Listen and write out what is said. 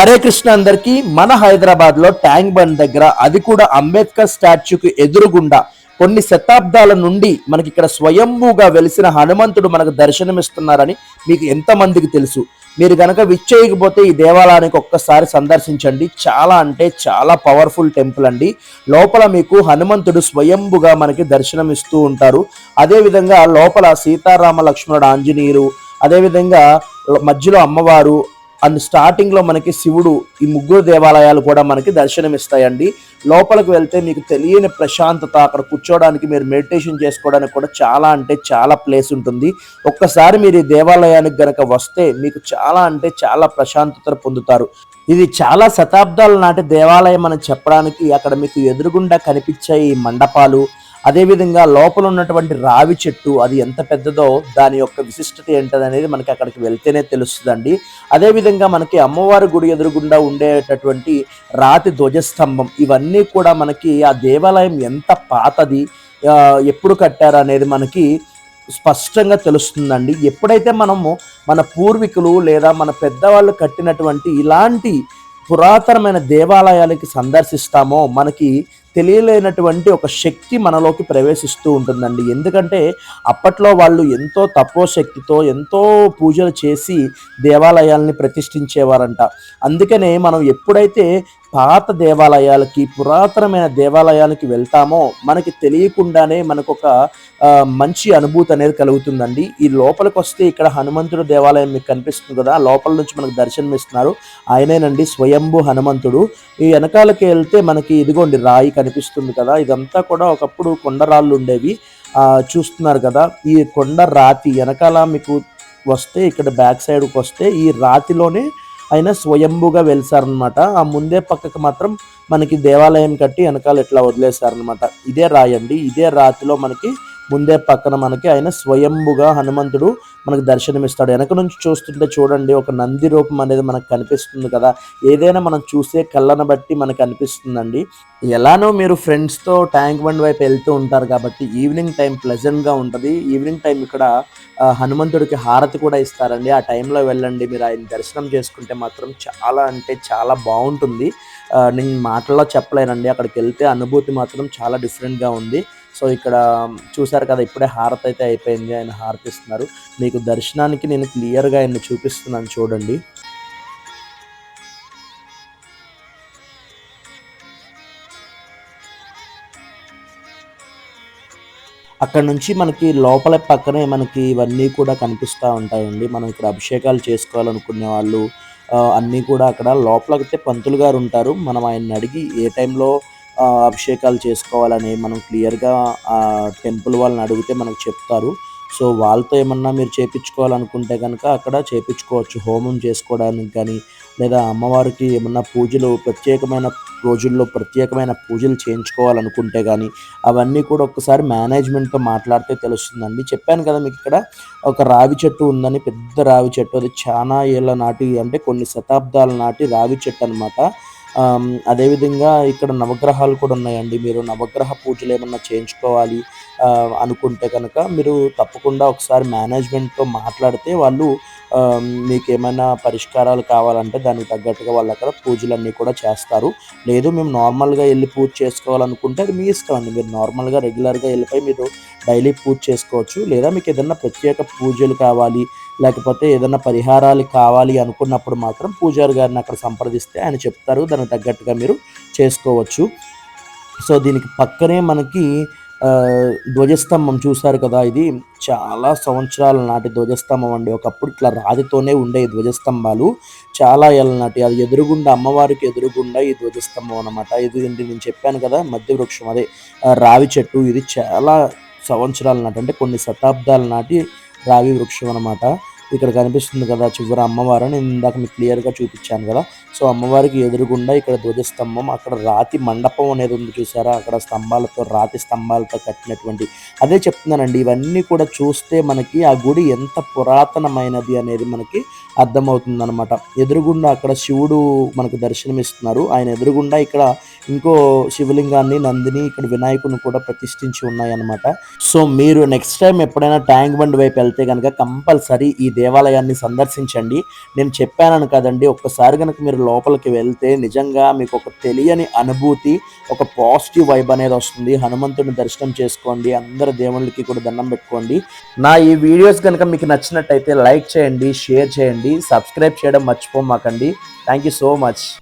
హరే కృష్ణ అందరికి మన హైదరాబాద్లో ట్యాంక్ బండ్ దగ్గర అది కూడా అంబేద్కర్ స్టాచ్యూకి ఎదురుగుండా కొన్ని శతాబ్దాల నుండి మనకి ఇక్కడ స్వయంభూగా వెలిసిన హనుమంతుడు మనకు దర్శనమిస్తున్నారని మీకు ఎంతమందికి తెలుసు. మీరు గనక విచ్చేయకపోతే ఈ దేవాలయానికి ఒక్కసారి సందర్శించండి. చాలా అంటే చాలా పవర్ఫుల్ టెంపుల్ అండి. లోపల మీకు హనుమంతుడు స్వయంభుగా మనకి దర్శనమిస్తూ ఉంటారు. అదేవిధంగా లోపల సీతారామ లక్ష్మణుడు ఆంజనేయులు అదేవిధంగా మధ్యలో అమ్మవారు అండ్ స్టార్టింగ్లో మనకి శివుడు ఈ ముగ్గురు దేవాలయాలు కూడా మనకి దర్శనమిస్తాయండి. లోపలికి వెళ్తే మీకు తెలియని ప్రశాంతత అక్కడ కూర్చోవడానికి మీరు మెడిటేషన్ చేసుకోవడానికి కూడా చాలా అంటే చాలా ప్లేస్ ఉంటుంది. ఒక్కసారి మీరు ఈ దేవాలయానికి గనక వస్తే మీకు చాలా అంటే చాలా ప్రశాంతత పొందుతారు. ఇది చాలా శతాబ్దాల నాటి దేవాలయం అని చెప్పడానికి అక్కడ మీకు ఎదురుగుండా కనిపించే ఈ మండపాలు అదేవిధంగా లోపల ఉన్నటువంటి రావి చెట్టు అది ఎంత పెద్దదో దాని యొక్క విశిష్టత ఏంటది అనేది మనకి అక్కడికి వెళ్తేనే తెలుస్తుందండి. అదేవిధంగా మనకి అమ్మవారి గుడి ఎదురుగుండా ఉండేటటువంటి రాతి ధ్వజస్తంభం ఇవన్నీ కూడా మనకి ఆ దేవాలయం ఎంత పాతది ఎప్పుడు కట్టారు అనేది మనకి స్పష్టంగా తెలుస్తుందండి. ఎప్పుడైతే మనము మన పూర్వీకులు లేదా మన పెద్దవాళ్ళు కట్టినటువంటి ఇలాంటి పురాతనమైన దేవాలయాలకి సందర్శిస్తామో మనకి తెలియలేనటువంటి ఒక శక్తి మనలోకి ప్రవేశిస్తూ ఉంటుందండి. ఎందుకంటే అప్పట్లో వాళ్ళు ఎంతో తక్కువ శక్తితో ఎంతో పూజలు చేసి దేవాలయాల్ని ప్రతిష్ఠించేవారంట. అందుకనే మనం ఎప్పుడైతే పాత దేవాలయాలకి పురాతనమైన దేవాలయాలకి వెళ్తామో మనకి తెలియకుండానే మనకు ఒక మంచి అనుభూతి అనేది కలుగుతుందండి. ఈ లోపలికి వస్తే ఇక్కడ హనుమంతుడు దేవాలయం మీకు కనిపిస్తుంది కదా లోపల నుంచి మనకు దర్శనం ఇస్తున్నారు ఆయనేనండి స్వయంభు హనుమంతుడు. ఈ వెనకాలకి వెళ్తే మనకి ఇదిగోండి రాయి కనిపిస్తుంది కదా ఇదంతా కూడా ఒకప్పుడు కొండరాళ్ళు ఉండేవి. చూస్తున్నారు కదా ఈ కొండ రాతి వెనకాల మీకు వస్తే ఇక్కడ బ్యాక్ సైడ్కి వస్తే ఈ రాతిలోనే ఆయన స్వయంభుగా వెలిసారనమాట ఆ ముందే పక్కకు మాత్రం మనకి దేవాలయం కట్టి వెనకాల ఇట్లా వదిలేశారనమాట ఇదే రాయండి ఇదే రాతిలో మనకి ముందే పక్కన మనకి ఆయన స్వయంభుగా హనుమంతుడు మనకు దర్శనమిస్తాడు. వెనక నుంచి చూస్తుంటే చూడండి ఒక నంది రూపం అనేది మనకు కనిపిస్తుంది కదా. ఏదైనా మనం చూసే కళ్ళను బట్టి మనకు అనిపిస్తుందండి. ఎలానో మీరు ఫ్రెండ్స్తో ట్యాంక్ బండ్ వైపు వెళ్తూ ఉంటారు కాబట్టి ఈవినింగ్ టైం ప్లెజెంట్గా ఉంటుంది. ఈవినింగ్ టైం ఇక్కడ హనుమంతుడికి హారతి కూడా ఇస్తారండి. ఆ టైంలో వెళ్ళండి మీరు ఆయన దర్శనం చేసుకుంటే మాత్రం చాలా అంటే చాలా బాగుంటుంది. నేను మాటల్లో చెప్పలేనండి. అక్కడికి వెళ్తే అనుభూతి మాత్రం చాలా డిఫరెంట్గా ఉంది. సో ఇక్కడ చూసారు కదా ఇప్పుడే హారతి అయితే అయిపోయింది ఆయన హారతి ఇస్తున్నారు మీకు దర్శనానికి నేను క్లియర్గా ఆయన్ని చూపిస్తున్నాను చూడండి. అక్కడ నుంచి మనకి లోపల పక్కనే మనకి ఇవన్నీ కూడా కనిపిస్తూ ఉంటాయండి. మనం ఇక్కడ అభిషేకాలు చేసుకోవాలనుకునే వాళ్ళు అన్నీ కూడా అక్కడ. లోపలకైతే పంతులు గారు ఉంటారు. మనం ఆయన్ని అడిగి ఏ టైంలో అభిషేకాలు చేసుకోవాలని మనం క్లియర్గా ఆ టెంపుల్ వాళ్ళని అడిగితే మనకు చెప్తారు. సో వాళ్ళతో ఏమన్నా మీరు చేపించుకోవాలనుకుంటే కనుక అక్కడ చేపించుకోవచ్చు. హోమం చేసుకోవడానికి కానీ లేదా అమ్మవారికి ఏమన్నా పూజలు ప్రత్యేకమైన రోజుల్లో ప్రత్యేకమైన పూజలు చేయించుకోవాలనుకుంటే కానీ అవన్నీ కూడా ఒక్కసారి మేనేజ్మెంట్తో మాట్లాడితే తెలుస్తుందండి. చెప్పాను కదా మీకు ఇక్కడ ఒక రావి చెట్టు ఉందని పెద్ద రావి చెట్టు. అది చాలా ఏళ్ళ నాటి అంటే కొన్ని శతాబ్దాల నాటి రావి చెట్టు అనమాట అదేవిధంగా ఇక్కడ నవగ్రహాలు కూడా ఉన్నాయండి. మీరు నవగ్రహ పూజలు ఏమన్నా చేయించుకోవాలి అనుకుంటే కనుక మీరు తప్పకుండా ఒకసారి మేనేజ్మెంట్తో మాట్లాడితే వాళ్ళు మీకు ఏమైనా పరిష్కారాలు కావాలంటే దానికి తగ్గట్టుగా వాళ్ళు అక్కడ పూజలన్నీ కూడా చేస్తారు. లేదు మేము నార్మల్గా వెళ్ళి పూజ చేసుకోవాలనుకుంటే అది మీ ఇష్టం అండి. మీరు నార్మల్గా రెగ్యులర్గా వెళ్ళిపోయి మీరు డైలీ పూజ చేసుకోవచ్చు. లేదా మీకు ఏదైనా ప్రత్యేక పూజలు కావాలి లేకపోతే ఏదైనా పరిహారాలు కావాలి అనుకున్నప్పుడు మాత్రం పూజారి గారిని అక్కడ సంప్రదిస్తే ఆయన చెప్తారు. దాని దానికి తగ్గట్టుగా మీరు చేసుకోవచ్చు. సో దీనికి పక్కనే మనకి ఆ, ధ్వజస్తంభం చూశారు కదా ఇది. చాలా సంవత్సరాల నాటి ధ్వజస్తంభం అండి. ఒకప్పుడు ఇట్లా రాతితోనే ఉండే ఈ ధ్వజస్తంభాలు. చాలా ఏళ్ళ నాటి అది ఎదురుగుండా అమ్మవారికి ఎదురుగుండా ఈ ధ్వజస్తంభం అనమాట ఇది ఏంటి నేను చెప్పాను కదా మధ్య వృక్షం అదే రావి చెట్టు. ఇది చాలా సంవత్సరాల నాటి అంటే కొన్ని శతాబ్దాల నాటి రావి వృక్షం అన్నమాట. ఇక్కడ కనిపిస్తుంది కదా చివరి అమ్మవారు నేను ఇందాక మీకు క్లియర్గా చూపించాను కదా. సో అమ్మవారికి ఎదురుగుండా ఇక్కడ ధ్వజస్తంభం అక్కడ రాతి మండపం అనేది ఉంది చూసారా? అక్కడ స్తంభాలతో రాతి స్తంభాలతో కట్టినటువంటి అదే చెప్తున్నానండి. ఇవన్నీ కూడా చూస్తే మనకి ఆ గుడి ఎంత పురాతనమైనది అనేది మనకి అర్థమవుతుంది అనమాట ఎదురుగుండా అక్కడ శివుడు మనకు దర్శనమిస్తున్నారు. ఆయన ఎదురుగుండా ఇక్కడ ఇంకో శివలింగాన్ని నందిని ఇక్కడ వినాయకుని కూడా ప్రతిష్ఠించి ఉన్నాయన్నమాట. సో మీరు నెక్స్ట్ టైం ఎప్పుడైనా ట్యాంక్ బండ్ వైపు వెళ్తే కనుక కంపల్సరీ ఈ దేవాలయాన్ని సందర్శించండి. నేను చెప్పాను కదండి ఒక్కసారి కనుక మీరు లోపలికి వెళ్తే నిజంగా మీకు ఒక తెలియని అనుభూతి ఒక పాజిటివ్ వైబ్ అనేది వస్తుంది. హనుమంతుడిని దర్శనం చేసుకోండి అందరు దేవుళ్ళకి కూడా దండం పెట్టుకోండి. నా ఈ వీడియోస్ కనుక మీకు నచ్చినట్టయితే లైక్ చేయండి షేర్ చేయండి సబ్స్క్రైబ్ చేయడం మర్చిపోమాకండి. Thank you so much.